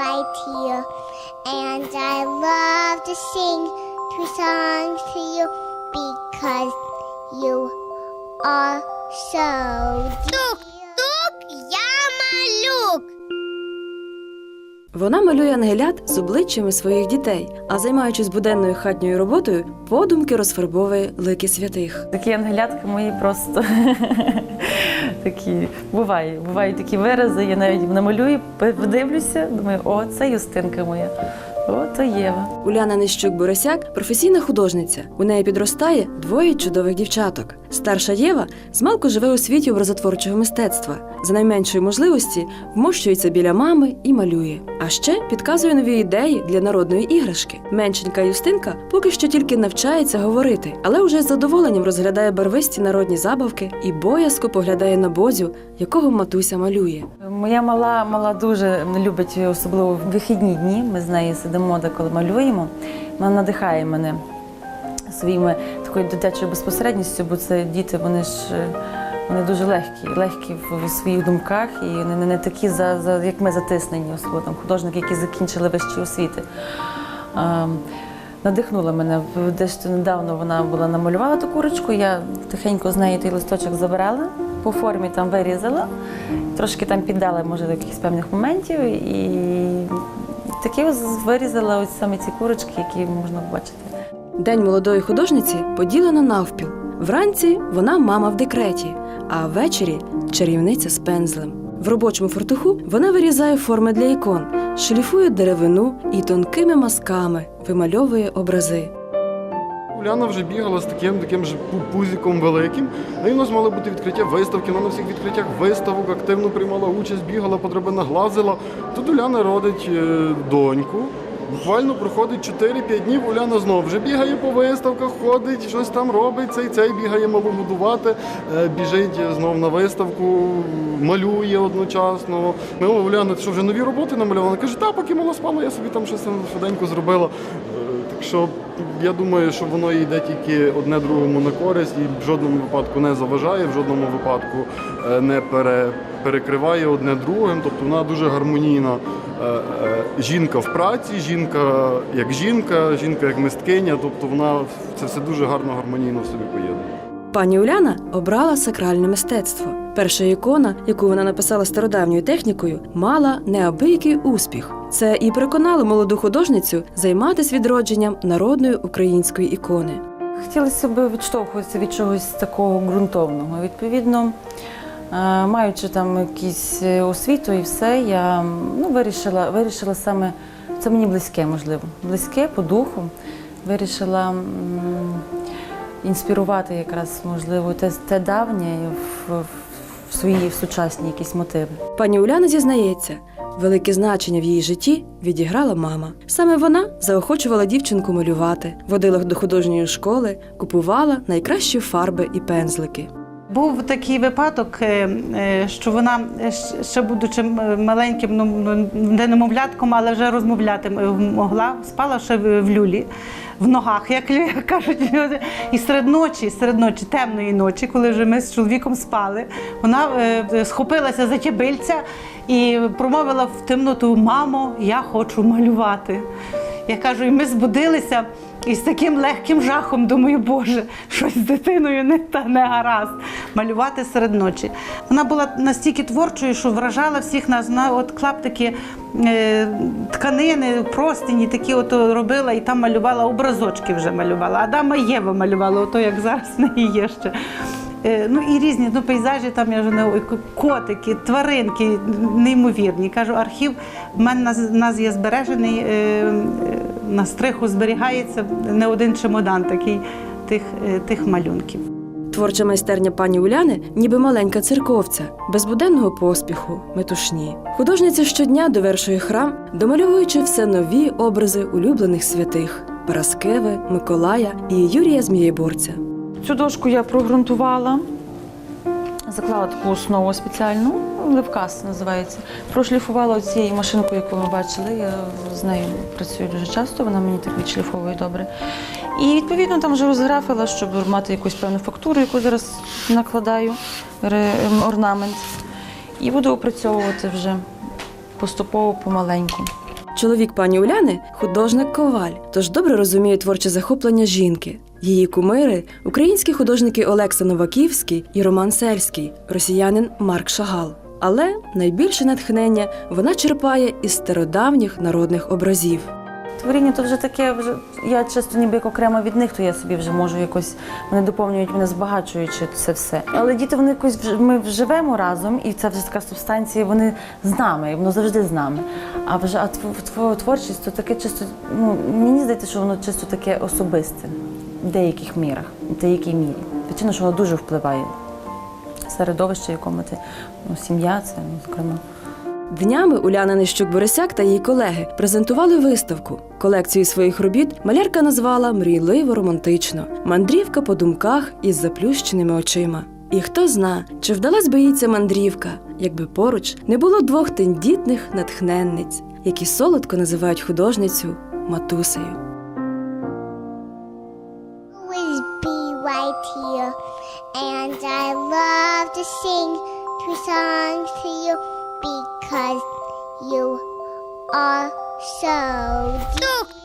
right here. And I love to sing two songs to you because you are so dear. Вона малює ангелят з обличчями своїх дітей, а займаючись буденною хатньою роботою, подумки розфарбовує лики святих. Такі ангелятки мої просто такі буває. Бувають такі вирази. Я навіть намалюю, подивлюся, думаю, о, це Юстинка моя. О, то Єва. Уляна Нищук Боросяк професійна художниця. У неї підростає двоє чудових дівчаток. Старша Єва змалку живе у світі образотворчого мистецтва. За найменшої можливості вмощується біля мами і малює. А ще підказує нові ідеї для народної іграшки. Меншенька Юстинка поки що тільки навчається говорити, але вже з задоволенням розглядає барвисті народні забавки і боязко поглядає на бозю, якого матуся малює. Моя мала мала дуже любить, особливо в вихідні дні. Ми з нею сидимо, деколи малюємо. Вона надихає мене своїми такою дитячою безпосередністю, бо це діти, вони ж е, вони дуже легкі, легкі в, своїх думках, і вони не, такі, за, за, як ми затиснені, особливо там художники, які закінчили вищі освіти. Ем, Надихнула мене десь недавно вона була намалювала ту курочку. Я тихенько з неї той листочок забрала, по формі там вирізала, трошки там піддала, може, до якихось певних моментів, і такі вирізала ось саме ці курочки, які можна побачити. День молодої художниці поділено навпіл. Вранці вона мама в декреті, а ввечері чарівниця з пензлем. В робочому фортуху вона вирізає форми для ікон, шліфує деревину і тонкими мазками вимальовує образи. Уляна вже бігала з таким таким ж пу- пузиком великим. Ну, і у нас мало бути відкриття виставки. Вона на всіх відкриттях виставок активно приймала участь, бігала, потрібно глазила. Тут Уляна родить е, доньку. Буквально проходить 4-5 днів. Уляна знов вже бігає по виставках, ходить, щось там робить. Цей цей бігає мабуть, годувати, е, біжить знов на виставку, малює одночасно. Ми Уляна, що вже нові роботи намалювала? Вона каже, та поки мало спала, я собі там щось швиденько зробила. Так що я думаю, що воно йде тільки одне другому на користь і в жодному випадку не заважає, в жодному випадку е, не пере, перекриває одне другим. Тобто вона дуже гармонійна е, е, жінка в праці, жінка як жінка, жінка як мисткиня. Тобто вона це все дуже гарно гармонійно в собі поєднує. Пані Уляна обрала сакральне мистецтво. Перша ікона, яку вона написала стародавньою технікою, мала неабиякий успіх. Це і переконало молоду художницю займатися відродженням народної української ікони. Хотілося б відштовхуватися від чогось такого ґрунтовного. Відповідно, е, маючи там якісь е, освіту і все, я ну, вирішила, вирішила саме, це мені близьке, можливо, близьке по духу. Вирішила м, інспірувати якраз, можливо, те, те давнє в, в, в свої в сучасні якісь мотиви. Пані Уляна зізнається, велике значення в її житті відіграла мама. Саме вона заохочувала дівчинку малювати, водила до художньої школи, купувала найкращі фарби і пензлики. Був такий випадок, е, е, що вона е, ще будучи маленьким, ну, не немовлятком, але вже розмовляти могла, спала ще в люлі, в ногах, як кажуть. І серед ночі, серед ночі, темної ночі, коли вже ми з чоловіком спали, вона схопилася за тябильця і промовила в темноту: Мамо, я хочу малювати. Я кажу, і ми збудилися і з таким легким жахом думаю, Боже, щось з дитиною не та не гаразд. Малювати серед ночі. Вона була настільки творчою, що вражала всіх нас. Вона от клаптики е, тканини, простині такі от робила і там малювала образочки вже малювала. Адама Єва малювала, ото як зараз в неї є ще. Е, Ну і різні ну, пейзажі, там я вже не котики, тваринки неймовірні. Кажу, архів в мене нас, нас є збережений, е, на стриху зберігається не один чемодан такий тих, тих малюнків. Творча майстерня пані Уляни ніби маленька церковця, без буденного поспіху, метушні. Художниця щодня довершує храм, домальовуючи все нові образи улюблених святих Параскеви, Миколая і Юрія Змієборця. Цю дошку я прогрунтувала, заклала таку основу спеціальну, левкас називається. Прошліфувала цією машинкою, яку ми бачили. Я з нею працюю дуже часто, вона мені так відшліфовує добре. І відповідно там вже розграфила, щоб мати якусь певну фактуру, яку зараз накладаю, орнамент. І буду опрацьовувати вже поступово помаленьку. Чоловік пані Уляни художник коваль, тож добре розуміє творче захоплення жінки. Її кумири українські художники Олекса Новаківський і Роман Сельський, росіянин Марк Шагал. Але найбільше натхнення вона черпає із стародавніх народних образів. Творіння то вже таке, вже я чисто ніби як окремо від них, то я собі вже можу якось вони доповнюють мене, збагачуючи це все. Але діти вони якось ми живемо разом, і це вже така субстанція, вони з нами, воно завжди з нами. А вже а тв- тв- творчість то таке чисто, ну мені здається, що воно чисто таке особисте в деяких мірах, в деякій мірі. Причина, що воно дуже впливає. Середовище, якому ти ну, сім'я, це ну, зокрема. Днями Уляна Нищук Борисяк та її колеги презентували виставку. Колекцію своїх робіт малярка назвала мрійливо романтично мандрівка по думках із заплющеними очима. І хто зна, чи вдалась би їй ця мандрівка, якби поруч не було двох тендітних натхненниць, які солодко називають художницю матусею. Love to sing two songs to you because you are so dear.